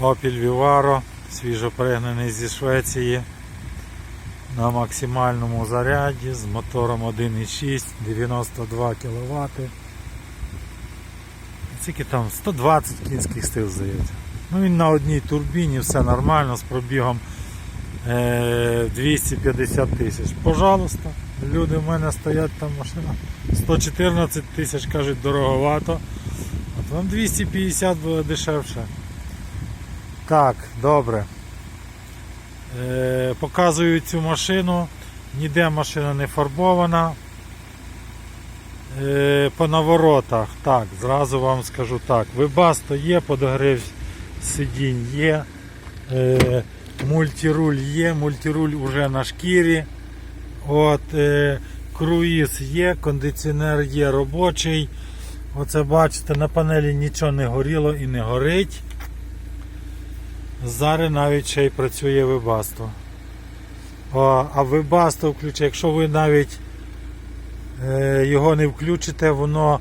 Opel Vivaro, свіжопригнаний зі Швеції. На максимальному заряді з мотором 1,6, 92 кВт. Скільки там 120 кінських сил здається. Ну він на одній турбіні, все нормально, з пробігом е, 250 тисяч. Пожалуйста, люди в мене стоять там машина. 114 тисяч кажуть дороговато. От вам 250 буде дешевше. Так, добре. Е, показую цю машину. Ніде машина не фарбована. Е, по наворотах, так, зразу вам скажу так. Вибасто є, подогрів сидінь є. Е, мультируль є, мультируль уже на шкірі. От, е, круїз є, кондиціонер є робочий. Оце бачите, на панелі нічого не горіло і не горить. Зараз навіть ще й працює вибасто. А вибасто включає, якщо ви навіть е, його не включите, воно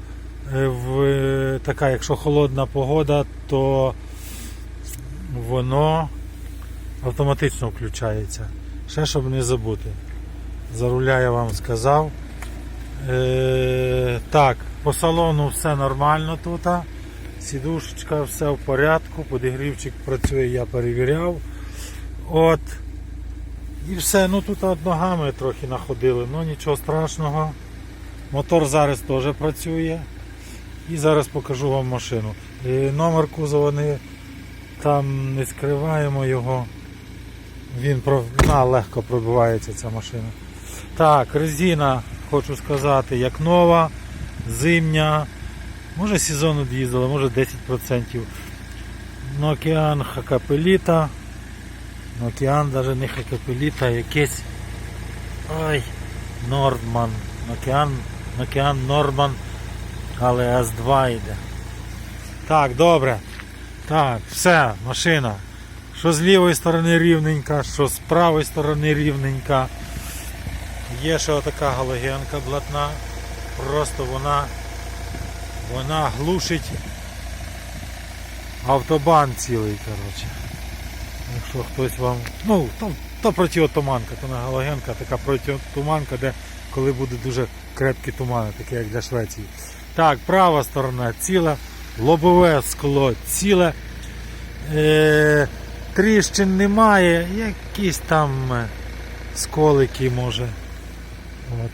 е, в, така, якщо холодна погода, то воно автоматично включається. Ще щоб не забути. За руля я вам сказав. Е, так, по салону все нормально тут. Сідушечка, все в порядку, подігрівчик працює, я перевіряв. От. І все, ну тут от ногами трохи находили, ну нічого страшного. Мотор зараз теж працює. І зараз покажу вам машину. Е, Номер кузова не, там не скриваємо його. Він на, легко пробивається ця машина. Так, резина, хочу сказати, як нова, зимня. Може сезон від'їздила, може 10%. Nokian Хакапеліта. Nokian навіть не Хакапеліта, а якийсь. Ой, Нордман. Nokian, Nokian Норман, але S2 йде. Так, добре. Так, все, машина. Що з лівої сторони рівненька, що з правої сторони рівненька. Є ще отака галогенка блатна. Просто вона вона глушить автобан цілий, коротше. Якщо хтось вам. Ну, то, то протиотуманка, то не галогенка, така протиотуманка, де коли буде дуже крепкі тумани, таке як для Швеції. Так, права сторона ціла, лобове скло ціле. Е, тріщин немає, якісь там е, сколики може. От.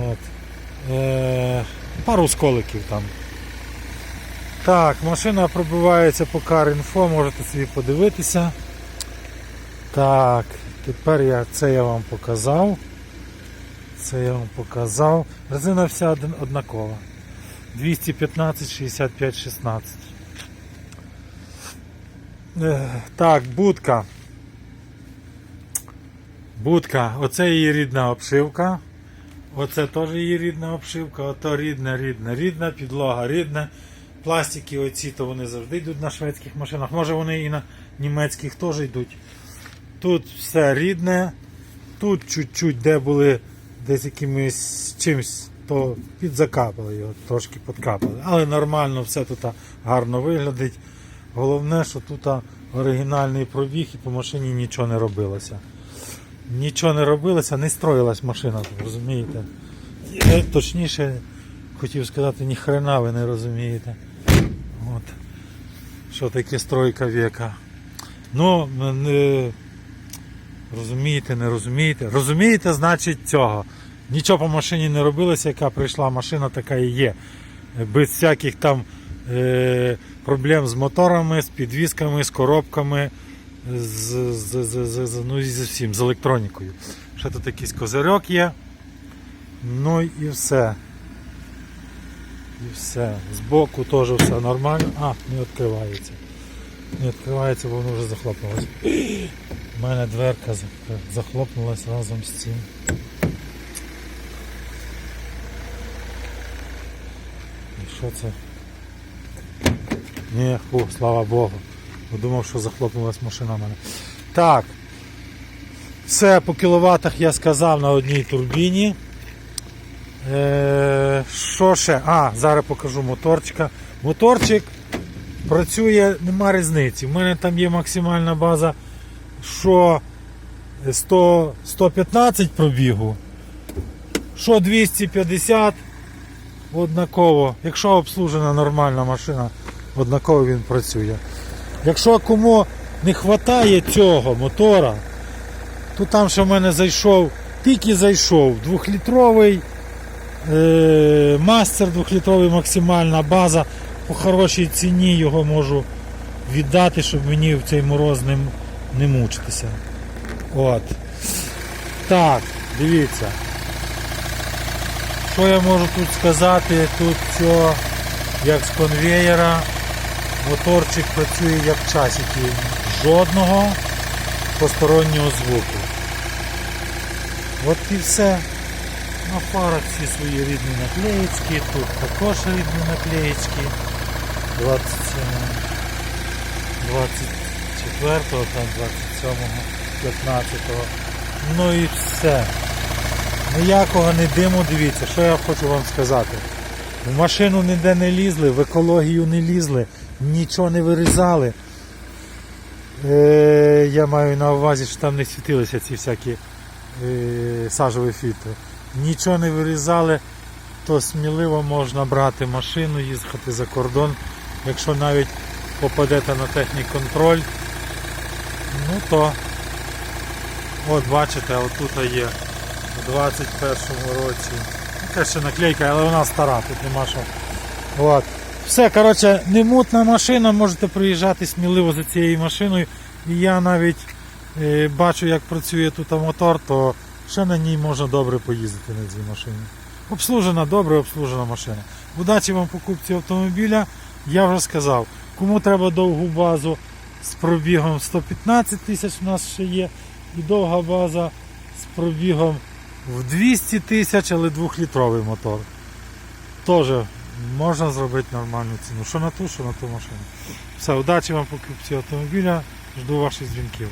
От. Е, пару сколиків там. Так, машина пробивається по CarInfo, можете собі подивитися. Так, тепер я це я вам показав. Це я вам показав. Резина вся однакова. 215, 65, 16. Е, Так, будка. Будка, оце її рідна обшивка. Оце теж її рідна обшивка, ото рідна, рідна, рідна, підлога рідна. Пластики оці, то вони завжди йдуть на шведських машинах. Може вони і на німецьких теж йдуть. Тут все рідне. Тут чуть-чуть, де були десь якимось чимось, то підзакапали його, трошки подкапали. Але нормально все тут гарно виглядить. Головне, що тут оригінальний пробіг і по машині нічого не робилося. Нічого не робилося, не строїлась машина, розумієте? Точніше, хотів сказати, ні хрена ви не розумієте. От. Що таке стройка віка. Ну, не, розумієте, не розумієте. Розумієте, значить цього. Нічого по машині не робилося, яка прийшла машина, така і є. Без всяких там е, проблем з моторами, з підвісками, з коробками, з, з, з, з, з, ну, і з всім, з електронікою. Ще тут якийсь козирьок є. Ну і все. І все. Збоку теж все нормально. А, не відкривається. Не відкривається, бо воно вже захлопнулося. У мене дверка за- захлопнулась разом з цим. І що це? Ні, фу, слава Богу. Думав, що захлопнулась машина в мене. Так. Все по кіловатах я сказав на одній турбіні. Е, що ще? А, зараз покажу моторчика. Моторчик працює, нема різниці. У мене там є максимальна база, що 100, 115 пробігу, що 250 однаково. Якщо обслужена нормальна машина, однаково він працює. Якщо кому не вистачає цього мотора, то там що в мене зайшов, тільки зайшов двохлітровий е, мастер, двохлітровий максимальна база. По хорошій ціні його можу віддати, щоб мені в цей мороз не, не мучитися. От. Так, дивіться. Що я можу тут сказати? Тут все як з конвеєра. Моторчик працює як часики. Жодного постороннього звуку. От і все. На фарах всі свої рідні наклеєчки, тут також рідні наклеєчки. 27, 24, там 27, 15. Ну і все. Ніякого не диму, дивіться, що я хочу вам сказати. В машину ніде не лізли, в екологію не лізли, нічого не вирізали. Е, я маю на увазі, що там не світилися ці всякі е, сажові фільтри. Нічого не вирізали, то сміливо можна брати машину, їхати за кордон. Якщо навіть попадете на технік-контроль, ну то от бачите, отут є у 21-му році. Це ще наклейка, але вона стара, тут нема що. От. Все, коротше, не мутна машина, можете приїжджати сміливо за цією машиною. І я навіть е, бачу, як працює тут мотор, то ще на ній можна добре поїздити на цій машині. Обслужена, добре обслужена машина. Удачі вам покупці автомобіля. Я вже сказав, кому треба довгу базу з пробігом 115 тисяч у нас ще є, і довга база з пробігом в 200 тисяч, але двохлітровий мотор. Теж можна зробити нормальну ціну. Що на ту, що на ту машину. Все, удачі вам покупці автомобіля. Жду ваших дзвінків.